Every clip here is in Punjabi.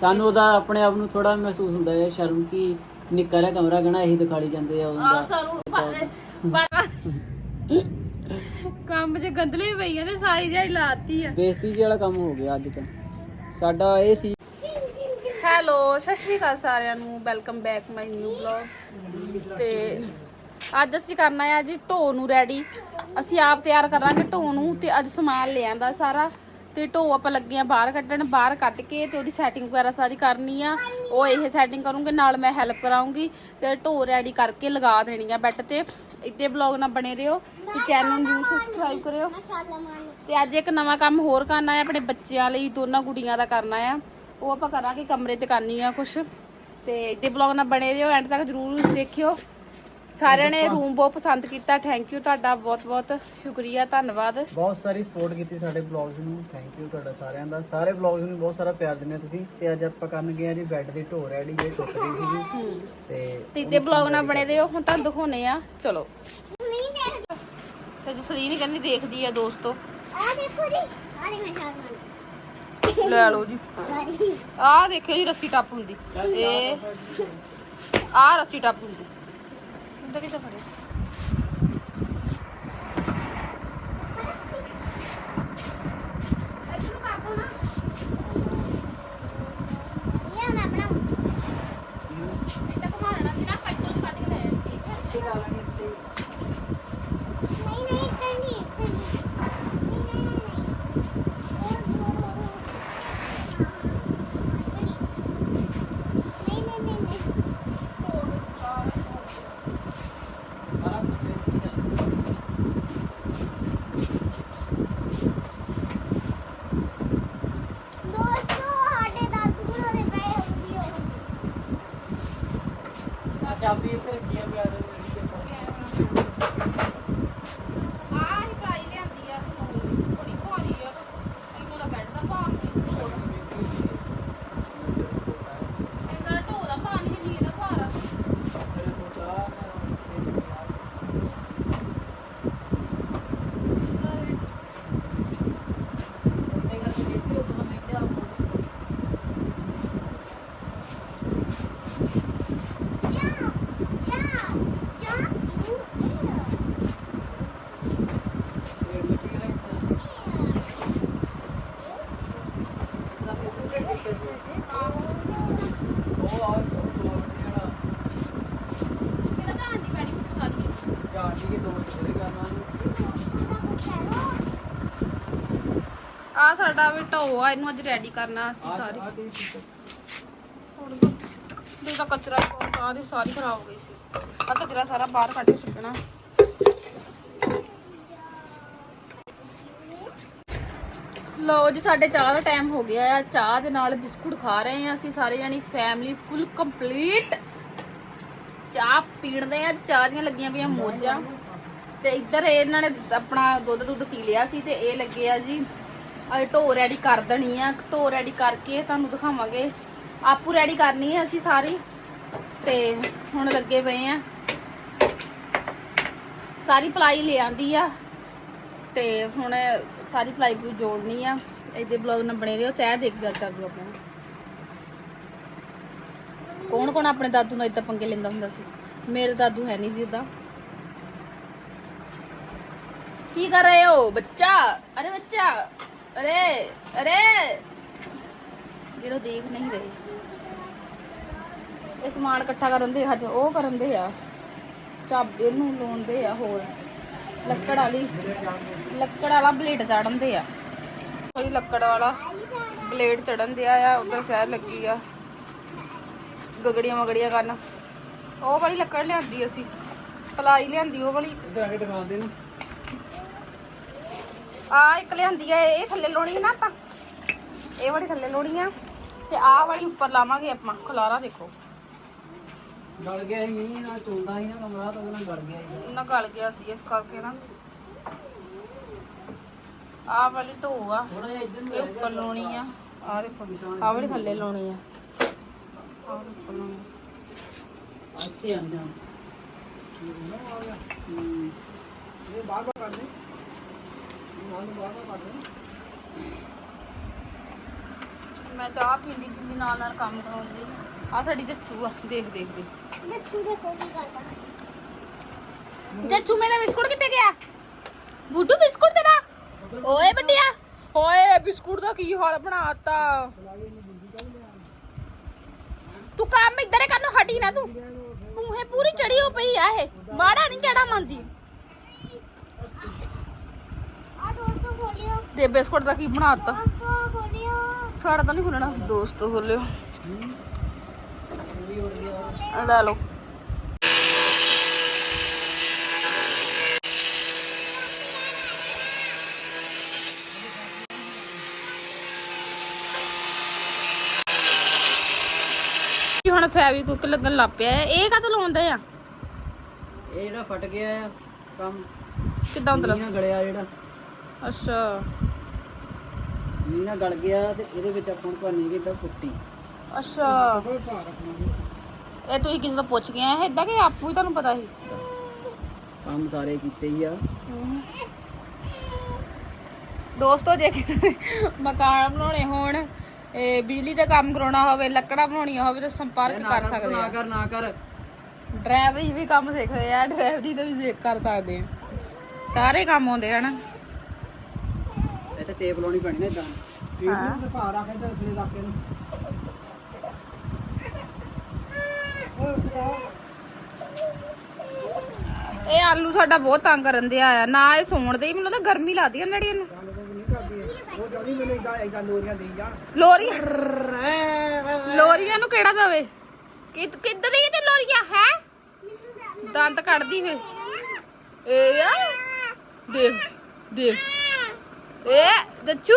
ਸਾਨੂੰ ਉਹਦਾ ਆਪਣੇ ਆਪ ਨੂੰ ਥੋੜਾ ਮਹਿਸੂਸ ਹੁੰਦਾ ਹੈ ਸ਼ਰਮ ਕਿ ਨਿੱਕਾ ਜਿਹਾ ਕਮਰਾ ਕਹਿਣਾ ਇਹੀ ਦਿਖਾਲੀ ਜਾਂਦੇ ਆ ਆ ਉਹਦਾ ਸਾਨੂੰ ਪਰ- ਪਰ ਕੰਮ 'ਚ ਗੰਦਲੇ ਪਈਆਂ ਨੇ ਸਾਰੀ ਜਿਹੜੀ ਲਾਤੀ ਆ। ਬੇਇੱਜ਼ਤੀ ਜਿਹੀ ਵਾਲਾ ਕੰਮ ਹੋ ਗਿਆ ਅੱਜ ਤਾਂ। ਸਾਡਾ ਇਹ ਸੀ ਹੈਲੋ ਸਤਿ ਸ਼੍ਰੀ ਅਕਾਲ ਸਾਰਿਆਂ ਨੂੰ। Welcome back my new blog ਤੇ ਅੱਜ ਅਸੀਂ ਕਰਨਾ ਹੈ ਜੀ ਢੋ ਨੂੰ ਰੈਡੀ। ਅਸੀਂ ਆਪ ਤਿਆਰ ਕਰਾਂਗੇ ਢੋ ਨੂੰ ਤੇ ਅੱਜ ਸਮਾਨ ਲੈ ਆਂਦਾ ਸਾਰਾ। ਤੇ ਢੋ ਆਪਾਂ ਲੱਗੇ ਆ ਬਾਹਰ ਕੱਢਣ, ਬਾਹਰ ਕੱਢ ਕੇ ਤੇ ਉਹਦੀ ਸੈਟਿੰਗ ਵਗੈਰਾ ਸਾਰੀ ਕਰਨੀ ਆ। ਉਹ ਇਹ ਸੈਟਿੰਗ ਕਰੂੰਗੇ, ਨਾਲ ਮੈਂ ਹੈਲਪ ਕਰਾਉਂਗੀ ਤੇ ਢੋ ਰੈਡੀ ਕਰਕੇ ਲਗਾ ਦੇਣੀ ਆ ਬੈੱਡ ਤੇ। ਇੱਦੇ ਬਲੌਗ ਨਾਲ ਬਣੇ ਰਹੋ ਤੇ ਚੈਨਲ ਨੂੰ ਸਬਸਕ੍ਰਾਈਬ ਕਰਿਓ। ਤੇ ਅੱਜ ਇੱਕ ਨਵਾਂ ਕੰਮ ਹੋਰ ਕਰਨਾ ਹੈ ਆਪਣੇ ਬੱਚਿਆਂ ਲਈ ਦੋਨਾਂ ਗੁੜੀਆਂ ਦਾ ਕਰਨਾ ਆ। ਉਹ ਆਪਾਂ ਕਰਾਂਗੇ ਕਮਰੇ ਤੇ ਕਰਨੀ ਆ ਕੁਛ। ਤੇ ਇੱਦੇ ਬਲੌਗ ਨਾਲ ਬਣੇ ਰਹੋ ਐਂਡ ਤੱਕ ਜਰੂਰ ਦੇਖਿਓ। ਸਾਰਿਆਂ ਨੇ ਰੂਮ ਬਹੁਤ ਪਸੰਦ ਕੀਤਾ ਥੈਂਕ ਯੂ ਤੁਹਾਡਾ ਬਹੁਤ ਬਹੁਤ ਸ਼ੁਕਰੀਆ ਧੰਨਵਾਦ। ਬਹੁਤ ਸਾਰੀ ਸਪੋਰਟ ਕੀਤੀ ਸਾਡੇ ਬਲੌਗਸ ਨੂੰ ਥੈਂਕ ਯੂ ਤੁਹਾਡਾ ਸਾਰਿਆਂ ਦਾ। ਸਾਰੇ ਬਲੌਗਸ ਨੂੰ ਬਹੁਤ ਸਾਰਾ ਪਿਆਰ ਦਿੰਦੇ ਹੋ ਤੁਸੀਂ। ਤੇ ਅੱਜ ਆਪਾਂ ਕਰਨ ਗਏ ਆ ਜੀ ਬੈੱਡ ਦੀ ਢੋ ਰੈਡੀ ਜੇ ਟੁੱਟ ਰਹੀ ਸੀਗੀ ਤੇ ਤੇ ਇੱਦੇ ਬਲੌਗ ਨਾਲ ਬਣੇ ਰਹੋ ਹੁਣ ਤੁਹਾਨੂੰ ਦਿਖਾਉਨੇ ਆ ਚਲੋ। ਤੇ ਜਸਲੀਨ ਕਹਿੰਦੀ ਦੇਖਦੀ ਆ ਦੋਸਤੋ। ਆ ਦੇਖੋ ਜੀ ਆ ਦੇਖ ਮੈਂ ਲੈ ਲਓ ਜੀ। ਆਹ ਦੇਖਿਓ ਜੀ ਰੱਸੀ ਟੱਪ ਹੁੰਦੀ। ਇਹ ਆਹ ਰੱਸੀ ਟੱਪ ਹੁੰਦੀ। ਇੰਦਾ ਕਿੱਦਾਂ ਫੜੇ ਇੱਧਰ ਕਰ ਦੋ ਨਾ ਇਹ ਮੈਂ ਬਣਾਉਂ ਇੱਦਾਂ ਘੁਮਾ ਲੈਣਾ ਸੀ ਨਾ ਪਾਈਪਾਂ ਨੂੰ ਕੱਢ ਕੇ ਲੈ ਜਾਣੀ ਠੀਕ ਹੈ ਨਹੀਂ ਨਹੀਂ ਕਰਨੀ ਕਰਨੀ ਨਹੀਂ ਨਹੀਂ ਨਹੀਂ ਨਹੀਂ ਨਹੀਂ ਨਹੀਂ ਨਹੀਂ ਦੋਸਤੋ ਸਾਡੇ ਦਾਦੂ ਬਣਾਉਂਦੇ ਪਏ ਹੋ ਵੀਡੀਓ ਚਾਬੀ ਇੱਥੇ ਰੱਖੀ ਆ ਪਿਆਰ ਆਹ ਹੀ ਟਰਾਈ ਲਿਆਂਦੀ ਆ ਥੋੜੀ ਭਾਰੀ ਆ ਇਹਨਾਂ ਦਾ ਬੈੱਡ ਦਾ ਭਾਰ ਨਹੀਂ ਇਹਨਾਂ ਦਾ ਢੋ ਦਾ ਭਾਰ ਨਹੀਂ ਜੀ ਇਹਦਾ ਭਾਰ ਆ ਜਾ ਜਾ ਜਾ ਇਹਦਾ ਤਾਂ ਆਂਟੀ ਪੈਣੀ ਕੁਝ ਸਾਰੀ ਆ ਸਾਡਾ ਵੀ ਢੋ ਆ ਇਹਨੂੰ ਅੱਜ ਰੈਡੀ ਕਰਨਾ ਅਸੀਂ ਸਾਰੀ। ਸੁੱਟ ਦੋ। ਤਾਂ ਕਚਰਾ ਆ ਦੀ ਸਾਰੀ ਖਰਾਬ ਹੋ ਗਈ ਸੀ। ਆ ਕਚਰਾ ਸਾਰਾ ਬਾਹਰ ਕੱਢ ਕੇ ਸੁੱਟਣਾ। ਲਓ ਜੀ ਸਾਡੇ ਚਾਹ ਦਾ ਟਾਈਮ ਹੋ ਗਿਆ ਆ। ਚਾਹ ਦੇ ਨਾਲ ਬਿਸਕੁਟ ਖਾ ਰਹੇ ਆ ਅਸੀਂ ਸਾਰੇ ਜਾਨੀ ਫੈਮਿਲੀ ਫੁੱਲ ਕੰਪਲੀਟ ਚਾਹ ਪੀਣਦੇ ਆ ਚਾਹ ਦੀਆਂ ਲੱਗੀਆਂ ਪਈਆਂ ਮੋਜਾਂ। ਤੇ ਇੱਧਰ ਇਹਨਾਂ ਨੇ ਆਪਣਾ ਦੁੱਧ ਦੁੱਧ ਪੀ ਲਿਆ ਸੀ ਤੇ ਇਹ ਲੱਗੇ ਆ ਜੀ ਢੋ ਰੈਡੀ ਕਰ ਦੇਣੀ ਆ। ਢੋ ਰੈਡੀ ਕਰਕੇ ਤੁਹਾਨੂੰ ਦਿਖਾਵਾਂਗੇ। ਆਪੂ ਰੈਡੀ ਕਰਨੀ ਹੈ ਅਸੀਂ ਸਾਰੀ। ਤੇ ਹੁਣ ਲੱਗੇ ਪਏ ਆ। ਸਾਰੀ ਪਲਾਈ ਲੈ ਆਂਦੀ ਆ। ਤੇ ਹੁਣ ਸਾਰੀ ਪਲਾਈ ਪੂ ਜੋੜਨੀ ਆ। ਇਹਦੇ ਬਲੌਗ ਨਾਲ ਬਣੇ ਰਹੋ, ਸਹਿ ਦੇਖ ਗੱਲ ਕਰ ਦੋ ਆਪਾਂ ਕੌਣ ਕੌਣ ਆਪਣੇ ਦਾਦੂ ਨਾਲ ਇਦਾਂ ਪੰਗੇ ਲੈਂਦਾ ਹੁੰਦਾ ਸੀ? ਮੇਰੇ ਦਾਦੂ ਹੈ ਨਹੀਂ ਸੀ ਉਦਾਂ ਕੀ ਕਰ ਰਹੇ ਹੋ, ਬੱਚਾ? ਅਰੇ ਬੱਚਾ! ਅਰੇ ਅਰੇ। ਜਿਹੜਾ ਦੇਖ ਨਹੀਂ ਰਹੇ। ਇਹ ਸਮਾਨ ਇਕੱਠਾ ਕਰਨ ਦੇ ਹਜ ਉਹ ਕਰਨ ਦੇ ਆ। ਚਾਬੇ ਨੂੰ ਲਾਉਂਦੇ ਆ ਹੋਰ। ਲੱਕੜ ਵਾਲੀ, ਲੱਕੜ ਵਾਲਾ ਬਲੇਡ ਚੜਨ ਦੇ ਆ। ਕੋਈ ਲੱਕੜ ਵਾਲਾ ਬਲੇਡ ਚੜਨ ਦੇ ਆ, ਉਧਰ ਸਹਿ ਲੱਗੀ ਆ। ਗਗੜੀਆਂ ਮਗੜੀਆਂ ਕਰਨ। ਉਹ ਵਾਲੀ ਲੱਕੜ ਲਿਆਂਦੀ ਅਸੀਂ। ਪਲਾਈ ਲਿਆਂਦੀ ਉਹ ਵਾਲੀ। ਇੱਧਰ ਆ ਕੇ ਦਿਖਾ ਦੇ ਨੂੰ ਆ ਇੱਕ ਲਿਆਂਦੀ ਆ ਇਹ ਥੱਲੇ ਲਾਉਣੀ ਨਾ ਆਪਾਂ। ਇਹ ਵਾਲੀ ਥੱਲੇ ਲਾਉਣੀ ਆ ਤੇ ਆਹ ਵਾਲੀ ਉੱਪਰ ਲਾਵਾਂਗੇ ਆਪਾਂ। ਖਲਾਰਾ ਦੇਖੋ। ਗਲ ਗਿਆ ਸੀ ਮੀਂਹ ਨਾਲ ਚੁੰਦਾ ਸੀ ਨਾ ਕਮਰਾ ਤਾਂ ਉਹਦੇ ਨਾਲ ਗਲ ਗਿਆ ਸੀ ਉਹਨਾਂ ਗਲ ਗਿਆ ਸੀ ਇਸ ਕਰਕੇ ਨਾ। ਆਹ ਵਾਲੀ ਢੋ ਆ ਥੋੜਾ ਜਿਹਾ ਇੱਧਰ ਨੂੰ ਇਹ ਉੱਪਰ ਲਾਉਣੀ ਆ। ਆਹ ਦੇਖੋ ਆਹ ਵਾਲੀ ਥੱਲੇ ਲਾਉਣੀ ਆ। ਆਹ ਵਾਲੀ ਉੱਪਰ ਲਾਉਣੀ ਆ। ਜਾ। ਹੂੰ। ਇਹ ਬਾਹਰ ਬਾਹਰ ਕੱਢ ਦੇ ਨਾਲ ਨੂੰ ਬਾਹਰ ਬਾਹਰ ਕੱਢ ਦੇ ਮੈਂ ਚਾਹ ਪੀਂਦੀ ਪੀਂਦੀ ਨਾਲ ਨਾਲ ਕੰਮ ਕਰਾਉਂਦੀ। ਆ ਸਾਡੀ ਜੱਚੂ ਆ ਦੇਖ ਦੇਖ ਦੇ ਦੱਸੂ ਦੇਖੋ ਕੀ ਕਰਦਾ ਜੱਚੂ ਮੇਰਾ ਬਿਸਕੁਟ ਕਿੱਥੇ ਗਿਆ? ਬੁੱਢੂ ਬਿਸਕੁਟ ਤੇਰਾ? ਓਏ ਵੱਡਿਆ ਓਏ ਬਿਸਕੁਟ ਦਾ ਕੀ ਹਾਲ ਬਣਾਤਾ? ਤੂੰ ਕੰਮ ਇੱਧਰ ਕਰਨ ਨੂੰ ਹਟੀ ਨਾ ਤੂੰ। ਮੂੰਹੇ ਪੂਰੀ ਚੜੀ ਹੋ ਪਈ ਆ ਇਹ। ਮਾੜਾ ਨਹੀਂ ਮੰਦੀ ਆ ਦੇ ਬਿਸਕੁਟ ਦਾ ਕੀ ਬਣਾਤਾ? ਸਾਡਾ ਤਾਂ ਨਹੀਂ ਖੁੱਲਣਾ ਦੋਸਤ ਖੋਲਿਓ। ਲੈ ਲਓ। ਹੁਣ ਫੈਵਿਕੁੱਕ ਲੱਗਣ ਲੱਗ ਪਿਆ। ਇਹ ਕਾਹਤੋਂ ਲਾਉਂਦੇ ਆ? ਇਹ ਜਿਹੜਾ ਫਟ ਗਿਆ ਆ ਕੰਮ। ਕਿੱਦਾਂ ਹੁੰਦਾ? ਨਾਲ ਗਲਿਆ ਜਿਹੜਾ। ਅੱਛਾ। ਮੀਂਹ ਨਾਲ ਗਲ ਗਿਆ ਤੇ ਇਹਦੇ ਵਿੱਚ ਆਪਾਂ ਨੂੰ ਭਰਨੀ ਕਿਦਾਂ ਪੁੱਟੀ ਅੱਛਾ। ਇਹ ਤੁਸੀਂ ਕਿਸੇ ਤੋਂ ਪੁੱਛ ਗਏ ਆ ਇਦਾਂ ਕਿ ਆਪੂ ਹੀ ਤੁਹਾਨੂੰ ਪਤਾ ਸੀ? ਕੰਮ ਸਾਰੇ ਕੀਤੇ ਹੀ ਆ। ਦੋਸਤੋ ਜੇ ਮਕਾਨ ਬਣਾਉਣੇ ਹੋਣ ਇਹ ਬਿਜਲੀ ਦਾ ਕੰਮ ਕਰਾਉਣਾ ਹੋਵੇ ਲੱਕੜਾਂ ਬਣਾਉਣੀਆਂ ਹੋਵੇ ਤਾਂ ਸੰਪਰਕ ਕਰ ਸਕਦੇ ਨਾ ਆ ਕਰ ਨਾ ਕਰ। ਡਰਾਈਵਰੀ ਵੀ ਕੰਮ ਸਿੱਖਦੇ ਆ ਡਰਾਈਵਰੀ ਦਾ ਵੀ ਸਿੱਖ ਕਰ ਸਕਦੇ ਆ। ਸਾਰੇ ਕੰਮ ਆਉਂਦੇ ਆ ਨਾ ਇਹ ਤੇ ਟੇਪ ਲਾਉਣੀ ਪੈਣੀ ਨਾ ਇਦਾਂ ਹਾਂ। ਤੇ ਭਾਰ ਰੱਖ ਕੇ ਥੱਲੇ ਰੱਖ ਕੇ ਇਹ ਆਲੂ ਸਾਡਾ ਬਹੁਤ ਤੰਗ ਕਰਨ ਦੇ ਆ। ਨਾ ਇਹ ਸੌਣ ਦੇ ਹੀ ਮੈਨੂੰ ਲੱਗਦਾ ਗਰਮੀ ਲੱਗਦੀ ਆ ਨੜੀ ਇਹਨੂੰ। ਉਹ ਜਲਦੀ ਮੈਨੂੰ ਇਦਾਂ ਇਦਾਂ ਲੋਰੀਆਂ ਦੇਈ ਜਾ ਲੋਰੀ। ਲੋਰੀਆਂ ਨੂੰ ਕਿਹੜਾ ਦਵੇ? ਕਿ ਕਿੱਧਰ ਹੀ ਤੇ ਲੋਰੀਆਂ ਹੈ? ਦੰਦ ਕੱਢਦੀ ਫੇ ਏ ਆ। ਦੇਖ ਦੇਖ। ਏ ਦੱਚੂ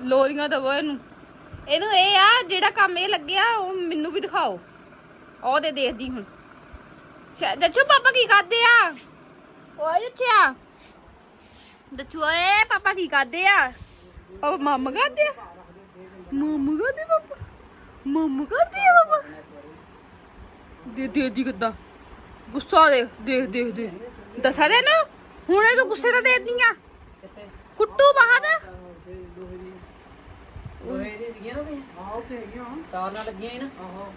ਲੋਰੀਆਂ ਦਵੋ ਇਹਨੂੰ। ਇਹਨੂੰ ਇਹ ਆ, ਜਿਹੜਾ ਕੰਮ ਇਹ ਲੱਗਿਆ, ਉਹ ਮੈਨੂੰ ਵੀ ਦਿਖਾਓ। ਉਹ ਦੇ ਦੇਖਦੀ ਹੁਣ। ਦੱਚੂ ਪਾਪਾ ਕੀ ਕਰਦੇ ਆ? ਓਏ ਅੱਛਾ ਦੱਚੂ ਓਏ, ਪਾਪਾ ਕੀ ਕਰਦੇ ਆ? ਪਾਪਾ ਮੰਮ ਕਰਦੇ ਆ? ਮੰਮ ਕਰਦੇ ਪਾਪਾ? ਮੰਮ ਕਰਦੇ ਆ, ਪਾਪਾ? ਦੇ ਦੇ ਦੀ ਕਿੱਦਾਂ। ਗੁੱਸਾ ਦੇਖ ਦੇਖ ਦੇਖ ਦੇ ਦੱਸਾਂ ਦੇ ਨਾ ਹੁਣੇ ਤੂੰ ਗੁੱਸੇ ਨਾਲ ਦੇ ਦੀਆਂ ਕੁੱਟੂ ਬਾਹਰ ਲੋਹੇ ਦੀ। ਸੀਗੀਆਂ ਨਾ ਵੀ ਹਾਂ ਉੱਥੇ ਹੈਗੀਆਂ ਤਾਰ ਨਾਲ ਲੱਗੀਆਂ ਸੀ ਨਾ। ਆਹੋ।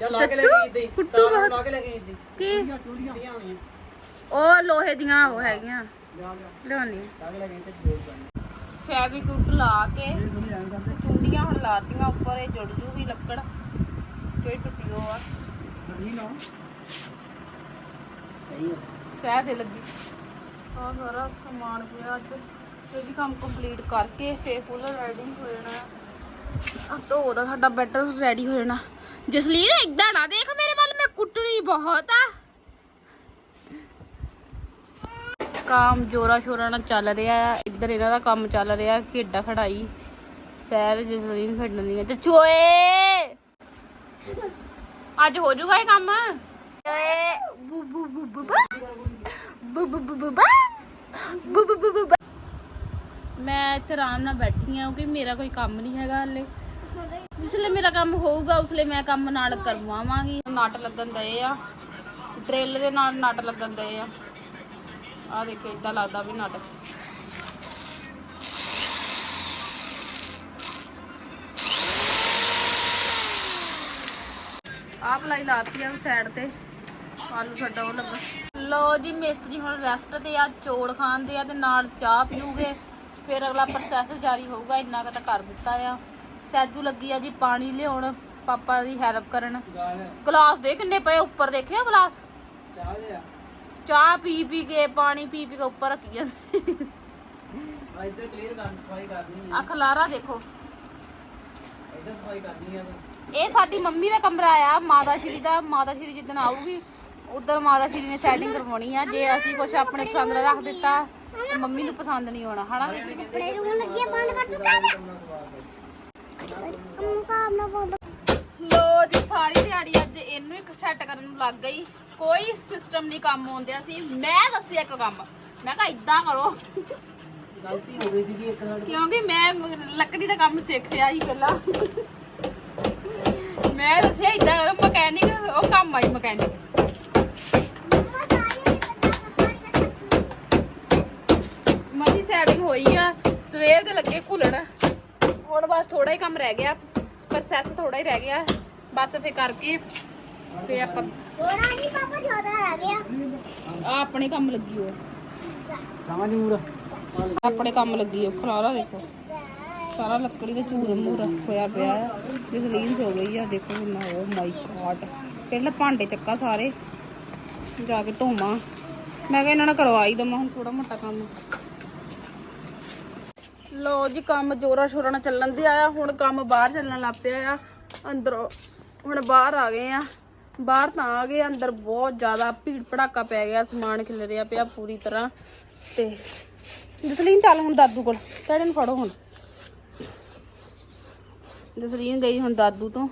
ਚੱਲ ਲਾ ਕੇ ਲੈ ਚੱਚੂ, ਗਈ ਇੱਦਾਂ ਹੀ। ਕੁੱਟੂ ਤਾਰ ਨਾਲ ਬਾਹਰ। ਲਾ ਕੇ ਲੈ ਗਈ ਇੱਦਾਂ ਹੀ। ਕੀ? ਟੂੜੀਆਂ ਦੀਆਂ ਹੋਈਆਂ ਉਹ ਲੋਹੇ ਦੀਆਂ ਉਹ ਹੈਗੀਆਂ। ਲਿਆ ਲਿਆ। ਲਿਆਉਣੀ। ਲਾ ਕੇ ਲੈ ਗਈ ਤੇ ਜੋੜ ਪੈਣੀ ਫੈਬਿਕ ਲਾ ਕੇ ਇਹ ਥੋੜੀ ਐਂ ਕਰਦੇ। ਚੁੰਡੀਆਂ ਹੁਣ ਲਾਤੀਆਂ ਉੱਪਰ ਇਹ ਜੁੜ ਜੂਗੀ ਲੱਕੜ। ਜਿਹੜੀ ਟੁੱਟੀ ਉਹ ਆ? ਨਹੀਂ ਨਾ। ਸਹੀ ਹੈ ਚਾਹ ਤੇ ਲੱਗੀ। ਆ ਸਾਰਾ ਸਮਾਨ ਪਿਆ ਅੱਜ। ਇਹ ਵੀ ਕੰਮ ਕੰਪਲੀਟ ਕਰਕੇ ਫੇਰ ਫੁੱਲ ਰੈਡੀ ਹੋ ਜਾਣਾ। ਆ ਉਹਦਾ ਸਾਡਾ ਬੈਟਰ ਰੈਡੀ ਹੋ ਜਾਣਾ। ਜਸਲੀਨ ਇਦਾਂ ਨਾ ਦੇਖ ਮੇਰੇ ਵੱਲ, ਮੈਂ ਕੁੱਟਣੀ ਬਹੁਤ ਆ। ਕੰਮ ਜੋਰਾ ਸ਼ੋਰਾ ਨਾਲ ਚੱਲ ਰਿਹਾ ਆ। ਇੱਧਰ ਇਹਨਾਂ ਦਾ ਕੰਮ ਚੱਲ ਰਿਹਾ, ਖੇਡਾ ਖੜਾਈ ਸੈਰ ਜਸਲੀਨ ਖੇਡਣ ਦੀ ਤੇ ਚੋਏ ਅੱਜ ਹੋ ਜਾਊਗਾ ਇਹ ਕੰਮ? ਓਏ ਬੂ ਬੂ ਬੂ ਬੂ ਬਾ। ਬੂ ਬੂ ਬੂ ਬੂ ਬਾ। ਬੂ ਬੂ ਬੂ ਬੂ ਬਾ। ਮੈਂ ਇੱਥੇ ਆਰਾਮ ਨਾਲ ਬੈਠੀ ਆ ਕਿਉਂਕਿ ਮੇਰਾ ਕੋਈ ਕੰਮ ਨਹੀਂ ਹੈਗਾ ਹਲੇ ਜਿਸਲੇ ਮੇਰਾ ਕੰਮ ਹੋਊਗਾ ਉਸਲੇ ਮੈਂ ਕੰਮ ਨਾਲ ਕਰਵਾਵਾਂਗੀ ਨਟ ਲੱਗਣ ਦਏ ਆ ਡਰਿਲ ਦੇ ਨਾਲ ਨਟ ਲੱਗਣ ਦਏ ਆ ਆ ਦੇਖੋ ਇਦਾਂ ਲੱਗਦਾ ਵੀ ਨਟ ਆਹ ਪਲਾਈ ਲਾਤੀ ਆ ਸਾਈਡ ਤੇ ਆਲੂ ਸਾਡਾ ਉਹ ਲੱਗਾ। ਲੋ ਜੀ ਮਿਸਤਰੀ ਹੁਣ ਰੈਸਟ ਤੇ ਆ ਚੋਲ ਖਾਂਦੇ ਆ ਤੇ ਨਾਲ ਚਾਹ ਪੀਊਗੇ। ਫਿਰ ਅਗਲਾ ਪ੍ਰੋਸੈਸ ਜਾਰੀ ਹੋਊਗਾ ਇੰਨਾ ਕੁ ਤਾਂ ਕਰ ਦਿੱਤਾ ਆ। ਸੈਜੂ ਲੱਗੀ ਆ ਜੀ ਪਾਣੀ ਲਿਆਉਣ ਪਾਪਾ ਦੀ ਹੈਲਪ ਕਰਨ। ਗਾਲ ਗਲਾਸ ਦੇ ਕਿੰਨੇ ਪਏ ਉੱਪਰ ਦੇਖਿਆ ਗਲਾਸ? ਚਾਹ ਦੇ ਆ ਚਾਹ ਪੀ ਪੀ ਕੇ ਪਾਣੀ ਪੀ ਪੀ ਕੇ ਉੱਪਰ ਰੱਖੀ ਜਾਂਦੇ। ਆ ਇੱਧਰ ਕਲੀਅਰ ਕਰ ਸਫ਼ਾਈ ਕਰਨੀ ਆ ਖਲਾਰਾ ਦੇਖੋ। ਇੱਧਰ ਸਫ਼ਾਈ ਕਰਨੀ ਆ ਤੂੰ। ਇਹ ਸਾਡੀ ਮੰਮੀ ਦਾ ਕਮਰਾ ਆ ਮਾਤਾ ਸ਼੍ਰੀ ਦਾ ਮਾਤਾ ਸ਼੍ਰੀ ਜਿੱਦਣ ਆਊਗੀ। ਉਧਰ ਮਾਤਾ ਸ਼੍ਰੀ ਨੇ ਸੈਟਿੰਗ ਕਰਵਾਉਣੀ ਆ ਜੇ ਅਸੀਂ ਕੁਝ ਆਪਣੇ ਪਸੰਦ ਦਾ ਰੱਖ ਦਿੱਤਾ ਤੇ ਮੰਮੀ ਨੂੰ ਪਸੰਦ ਨਹੀਂ ਆਉਣਾ ਹਨਾ? ਕੱਪੜੇ ਰੂਣ ਲੱਗੀ ਆ, ਬੰਦ ਕਰ ਦਿੱਤਾ ਅਮ ਕੰਮ ਨਾ ਬੰਦ ਲੋ ਜੀ ਸਾਰੀ ਦਿਹਾੜੀ ਅੱਜ ਇਹਨੂੰ ਇੱਕ ਸੈੱਟ ਕਰਨ ਨੂੰ ਲੱਗ ਗਈ। ਕੋਈ ਸਿਸਟਮ ਨਹੀਂ ਕੰਮ ਆਉਂਦਿਆ ਸੀ। ਮੈਂ ਦੱਸਿਆ ਇੱਕ ਕੰਮ। ਮੈਂ ਕਿਹਾ ਇਦਾਂ ਕਰੋ। ਗਲਤੀ ਹੋ ਗਈ ਸੀਗੀ ਇੱਕ ਸਾਡੀ ਕਿਉਂਕਿ ਮੈਂ ਮ- ਲੱਕੜੀ ਦਾ ਕੰਮ ਸਿੱਖਿਆ ਹੀ ਪਹਿਲਾਂ। ਮੈਂ ਦੱਸਿਆ ਇਦਾਂ ਕਰੋ ਮਕੈਨਿਕ ਉਹ ਕੰਮ ਆਈ ਮਕੈਨਿਕ ਮੰਮਾ ਸਾਰੀਆਂ ਗੱਲਾਂ ਕੱਪੜੀਆਂ ਮਨੀ ਸੈਟਿੰਗ ਹੋਈ ਆ। ਸਵੇਰ ਦੇ ਲੱਗੇ ਘੁਲਣ। ਹੁਣ ਬਸ ਥੋੜਾ ਹੀ ਕੰਮ ਰਹਿ ਗਿਆ। ਪ੍ਰੋਸੈਸ ਥੋੜਾ ਹੀ ਰਹਿ ਗਿਆ। ਬਸ ਫੇ ਕਰਕੇ ਫੇ ਆਪਾਂ ਥੋੜਾ ਨਹੀਂ ਪਾਪਾ ਜ਼ਿਆਦਾ ਰਹਿ ਗਿਆ। ਆ ਆਪਣੇ ਕੰਮ ਲੱਗੀ ਹੋ ਸਮਝ ਮੂਰ ਆਪਣੇ ਕੰਮ ਲੱਗੀ ਹੋ ਖਲਾਰਾ ਦੇਖੋ। ਸਾਰਾ ਲੱਕੜੀ ਦਾ ਚੂਰ ਮੂਰ ਹੋਇਆ ਪਿਆ ਤੇ ਰੀਲ ਹੋ ਗਈ ਆ। ਦੇਖੋ ਕਿੰਨਾ ਉਹ ਮਾਈ ਗॉड ਪਹਿਲਾਂ ਭਾਂਡੇ ਚੱਕਾ ਸਾਰੇ। ਜਾ ਕੇ ਧੋਵਾਂ। ਮੈਂ ਕਿਹਾ ਇਹਨਾਂ ਨਾਲ ਕਰਵਾ ਹੀ ਦਵਾਂ। ਹੁਣ ਥੋੜਾ ਮੋਟਾ ਕੰਮ। ਲੋ ਜੀ ਕੰਮ ਜੋਰਾ ਸ਼ੋਰਾ ਨਾਲ ਚੱਲਣ ਦੀ ਆਇਆ। ਹੁਣ ਕੰਮ ਬਾਹਰ ਚੱਲਣ ਲੱਗ ਪਿਆ ਆ। ਅੰਦਰੋਂ ਹੁਣ ਬਾਹਰ ਆ ਗਏ ਆ। ਬਾਹਰ ਤਾਂ ਆ ਗਏ ਅੰਦਰ ਬਹੁਤ ਜ਼ਿਆਦਾ ਭੀੜ ਭੜਾਕਾ ਪੈ ਗਿਆ ਸਮਾਨ ਖਿਲ ਰਿਹਾ ਪਿਆ ਪੂਰੀ ਤਰ੍ਹਾਂ। ਤੇ ਜਸਲੀਨ ਚੱਲ ਹੁਣ ਦਾਦੂ ਕੋਲ। ਕਿਹੜੇ ਨੂੰ ਫੜੋ ਹੁਣ। ਜਸਲੀਨ ਗਈ ਹੁਣ ਦਾਦੂ ਤੋਂ।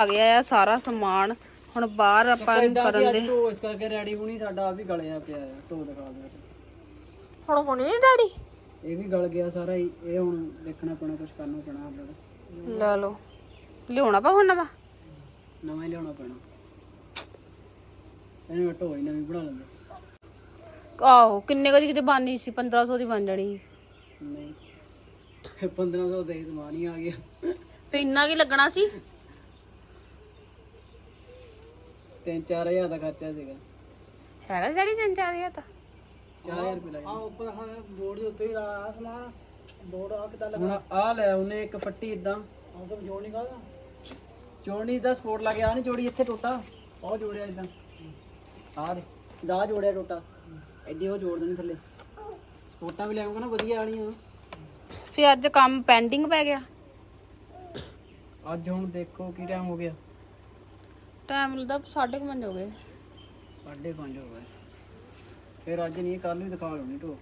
ਆ ਗਿਆ ਆ ਸਾਰਾ ਸਮਾਨ। ਹੁਣ ਬਾਹਰ ਆਪਾਂ ਕਰਨ ਦੇ। ਢੋ ਇਸ ਕਰਕੇ ਰੈਡੀ ਹੋਣੀ ਸਾਡਾ ਆ ਵੀ ਗਲਿਆ ਪਿਆ ਹੈ ਢੋ ਦਿਖਾ ਦੇ। ਹੁਣ ਹੋਣੀ ਨੀ ਡੈਡੀ? ਇਹ ਵੀ ਗਲ ਗਿਆ ਸਾਰਾ ਹੀ ਇਹ ਹੁਣ ਦੇਖਣਾ ਪੈਣਾ ਕੁਝ ਕਰਨਾ ਪੈਣਾ ਆਪਣਾ ਤਾਂ। ਲੈ ਲਓ। ਲਿਆਉਣਾ ਪਾ ਹੁਣ ਨਵਾਂ? ਨਵਾਂ ਹੀ ਲਿਆਉਣਾ ਪੈਣਾ। ਇਹਨੇ ਮੈਂ ਢੋ ਹੀ ਨਵੀਂ ਬਣਾ ਲੈਂਦੇ। ਆਹੋ ਕਿੰਨੇ ਕਦੀ ਕਿਤੇ ਬਾਨੀ ਸੀ? 1500 ਦੀ ਬਣ ਜਾਣੀ ਸੀ। ਨਹੀਂ। 1500 ਦੇ ਹੀ ਸਮਾਨ ਹੀ ਆ ਗਿਆ। ਫੇ ਇੰਨਾ ਕੀ ਲੱਗਣਾ ਸੀ? 3-4000 ਦਾ ਖਰਚਾ ਸੀਗਾ। ਹੈਗਾ ਸੀ ਡੈਡੀ ਤਿੰਨ ਚਾਰ ਹਜ਼ਾਰ ਤਾਂ? 4000 ਰੁਪਏ ਆ ਲੱਗਾ ਉੱਪਰ ਹਾਂ ਬੋਰਡ ਦੇ ਉੱਤੇ ਹੀ ਲਾ ਸਮਾਨ ਬੋਰਡ ਆ ਕਿਦਾਂ ਹੁਣ ਆ ਲੈ ਉਹਨੇ ਇੱਕ ਫੱਟੀ ਇਦਾਂ। ਆ ਤਾਂ ਜੋੜ ਨਹੀਂ ਕਾਦਾ ਚੋਣੀ ਦਾ ਸਪੋਰਟ ਲਾ ਕੇ ਆ ਨਹੀਂ ਜੋੜੀ ਇੱਥੇ ਟੋਟਾ। ਉਹ ਜੋੜਿਆ ਇਦਾਂ। ਆ ਦੇ ਦਾ ਜੋੜਿਆ ਟੋਟਾ। ਐਦੀ ਉਹ ਜੋੜ ਦੇਣੀ ਥੱਲੇ। ਸਪੋਰਟਾਂ ਵੀ ਲਿਆਉਂਗਾ ਨਾ ਵਧੀਆ ਵਾਲੀਆਂ ਫੇ ਅੱਜ ਕੰਮ ਪੈਂਡਿੰਗ ਪੈ ਗਿਆ? ਅੱਜ ਹੁਣ ਦੇਖੋ ਕੀ ਟਾਈਮ ਹੋ ਗਿਆ। ਟਾਈਮ ਲੱਗਦਾ 5:30 ਹੋ ਗਏ। 5:30 ਹੋ ਗਏ। ਫਿਰ ਅੱਜ ਨਹੀਂ ਕੱਲ ਨੂੰ ਹੀ ਦਿਖਾ ਲਉਣੀ ਢੋ।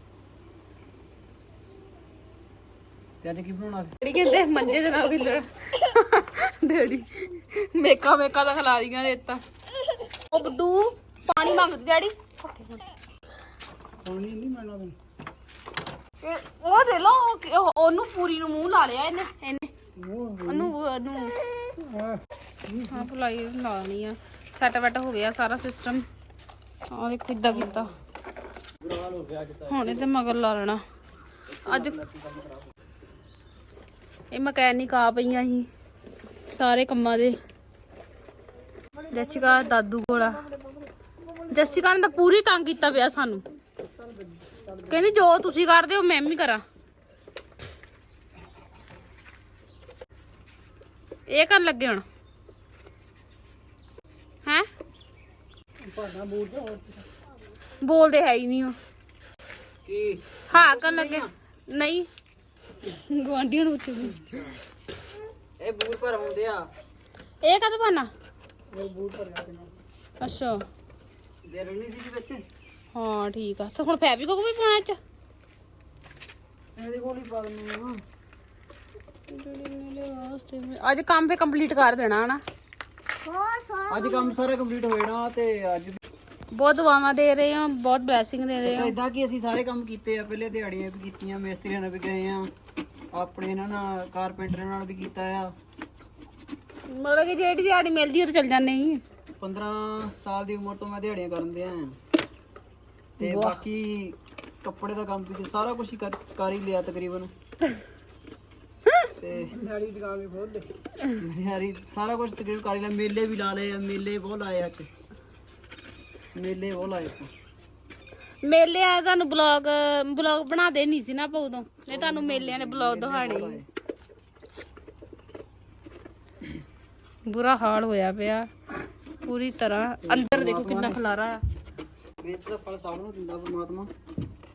ਤੇ ਅੱਜ ਕੀ ਬਣਾਉਣਾ? ਡੈਡੀ ਕਹਿੰਦੇ ਮੰਜੇ ਦੇ ਨਾਲ ਵੀ ਲੜ ਡੈਡੀ ਮੇਕਾ ਮੇਕਾ ਦਾ ਖਿਲਾ ਦੀਆਂ ਦੇਤਾ ਉਹ ਗੁੱਡੂ ਪਾਣੀ ਮੰਗਦੀ ਡੈਡੀ। ਪਾਣੀ ਨਹੀਂ ਮਿਲਣਾ ਤੈਨੂੰ। ਇਹ- ਉਹ ਦੇ ਲੋ ਉਹਨੂੰ ਪੂਰੀ ਨੂੰ ਮੂੰਹ ਲਾ ਲਿਆ ਇਹਨੇ ਇਹਨੇ। ਉਹਨੂੰ ਉਹਨੂੰ ਹਾਂ। ਭੁਲਾਈ ਲਾਣੀ ਆ। ਸੈਟ ਵੈਟ ਹੋ ਗਿਆ ਸਾਰਾ ਸਿਸਟਮ ਆ ਦੇਖੋ ਇਦਾਂ ਕੀਤਾ। ਹੁਣ ਇਹਦੇ ਮਗਰ ਲਾ ਲੈਣਾ। ਅੱਜ ਇਹ ਮਕੈਨਿਕ ਆ ਪਈਆਂ ਸੀ, ਸਾਰੇ ਕੰਮਾਂ ਦੇ। ਜੱਸਿਕਾ ਦਾਦੂ ਕੋਲਾ ਜੱਸਿਕਾ ਨੇ ਤਾਂ ਪੂਰੀ ਤੰਗ ਕੀਤਾ ਪਿਆ ਸਾਨੂੰ। ਕਹਿੰਦੀ, ਜੋ ਤੁਸੀਂ ਕਰਦੇ ਹੋ, ਮੈਂ ਵੀ ਕਰਾਂ। ਇਹ ਕਰਨ ਲੱਗੇ ਹੁਣ। ਹੈ? ਬੋਲਦੇ ਹੈ ਹੀ ਨਹੀਂ ਉਹ। ਕੀ? ਹਾਂ ਕਰਨ ਲੱਗੇ। ਨਹੀਂ। ਗਵਾਂਢੀਆਂ ਨੂੰ ਪੁੱਛੋ। ਇਹ ਬੂਰ ਪਰ ਹੁੰਦੇ ਆ। ਇਹ ਕਦ ਬਣਾ ਅੱਛਾ। ਦੇ ਰਣੀ ਸੀ ਜੀ ਵਿੱਚ? ਹਾਂ ਠੀਕ ਆ। ਤੇ ਹੁਣ ਫੈਬਰਿਕ ਵੀ ਪਾਉਣਾ ਇਹ ਚ? ਇਹਦੇ ਕੋਲ ਹੀ ਪਾ ਆ। ਅੱਜ ਕੰਮ ਫੇ ਕੰਪਲੀਟ ਕਰ ਦੇਣਾ ਹਨਾ? ਅੱਜ ਕੰਮ ਸਾਰਾ ਕੰਪਲੀਟ ਹੋ ਜਾਣਾ ਤੇ ਅੱਜ ਬਹੁਤ ਦੁਆਵਾਂ ਦੇ ਰਹੇ ਹਾਂ ਬਹੁਤ ਬਲੇਸਿੰਗ ਦੇ ਰਹੇ ਹਾਂ। ਇਦਾਂ ਕਿ ਅਸੀਂ ਸਾਰੇ ਕੰਮ ਕੀਤੇ ਆ ਪਹਿਲੇ ਦਿਹਾੜੀਆਂ ਵੀ ਕੀਤੀਆਂ ਮਿਸਤਰੀਆਂ ਨਾਲ ਵੀ ਗਏ ਆ ਆਪਣੇ ਇਹਨਾਂ ਨਾਲ ਕਾਰਪੈਂਟਰਾਂ ਨਾਲ ਵੀ ਕੀਤਾ ਆ। ਮਤਲਬ ਕਿ ਜਿਹੜੀ ਦਿਹਾੜੀ ਮਿਲਦੀ ਉਹ ਤੇ ਚੱਲ ਜਾਂਦੇ ਹੀ 15 ਸਾਲ ਦੀ ਉਮਰ ਤੋਂ ਮੈਂ ਦਿਹਾੜੀਆਂ ਕਰਨ ਦਿਆਂ ਤੇ ਬਾਕੀ ਕੱਪੜੇ ਦਾ ਕੰਮ ਵੀ ਸਾਰਾ ਕੁਝ ਹੀ ਕਰ ਕਰ ਹੀ ਲਿਆ ਤਕਰੀਬਨ। ਤੇ ਨਾਲੀ ਦੁਕਾਨ ਵੀ ਖੋਲ ਦੇ। ਸਾਰਾ ਕੁਝ ਤਕਰੀਬਨ ਕਰ ਹੀ ਲਿਆ ਮੇਲੇ ਵੀ ਲਾ ਲਏ ਆ ਮੇਲੇ ਬਹੁਤ ਲਾਏ ਅੱਜ ਮੇਲੇ ਬਹੁਤ ਲਾਏ ਆਪਾਂ। ਮੇਲੇ ਆ ਤੁਹਾਨੂੰ ਬਲੌਗ ਬਲੌਗ ਬਣਾ ਦੇ ਨਹੀਂ ਸੀ ਨਾ ਆਪਾਂ ਉਦੋਂ। ਨਹੀਂ ਤੁਹਾਨੂੰ ਮੇਲਿਆਂ ਦੇ ਬਲੌਗ ਦਿਖਾਣੇ ਬੁਰਾ ਹਾਲ ਹੋਇਆ ਪਿਆ। ਪੂਰੀ ਤਰ੍ਹਾਂ ਅੰਦਰ ਦੇਖੋ ਕਿੰਨਾ ਖਲਾਰਾ ਆ। ਮਿਹਨਤ ਦਾ ਫਲ ਸਭ ਨੂੰ ਦਿੰਦਾ ਪਰਮਾਤਮਾ।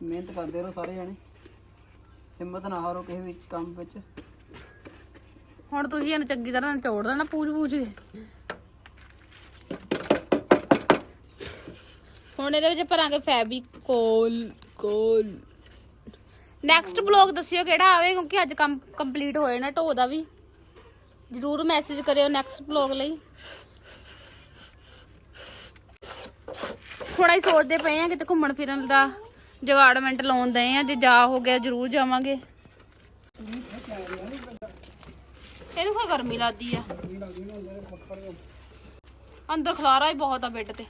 ਮਿਹਨਤ ਕਰਦੇ ਰਹੋ ਸਾਰੇ ਜਾਣੇ। ਹਿੰਮਤ ਨਾ ਹਾਰੋ ਕਿਸੇ ਵੀ ਕੰਮ ਵਿੱਚ। ਹੁਣ ਤੁਸੀਂ ਇਹਨੂੰ ਚੰਗੀ ਤਰ੍ਹਾਂ ਨਿਚੋੜ ਦੇਣਾ ਪੂਜ ਪੂਜ ਕੇ। ਹੁਣ ਇਹਦੇ ਵਿੱਚ ਭਰਾਂਗੇ ਫੈਬੀਕੋਲ ਕੋਲ ਨੈਕਸਟ ਬਲੌਗ ਦੱਸਿਓ ਕਿਹੜਾ ਆਵੇ, ਕਿਉਂਕਿ ਅੱਜ ਕੰਮ ਕੰਪਲੀਟ ਹੋਏ ਨਾ ਢੋ ਦਾ ਵੀ। ਜਰੂਰ ਮੈਸੇਜ ਕਰਿਓ ਨੈਕਸਟ ਬਲੌਗ ਲਈ। ਹੁਣ ਅਸੀਂ ਸੋਚਦੇ ਪਏ ਆ ਕਿਤੇ ਘੁੰਮਣ ਫਿਰਨ ਦਾ ਜਗਾੜਮੈਂਟ ਲਾਉਣ ਦਏ ਆ ਜੇ ਜਾ ਹੋ ਗਿਆ ਜਰੂਰ ਜਾਵਾਂਗੇ। ਇਹਨੂੰ ਕੋਈ ਗਰਮੀ ਲੱਗਦੀ ਆ? ਅੰਦਰ ਖਲਾਰਾ ਹੀ ਬਹੁਤ ਆ ਬੈੱਡ ਤੇ।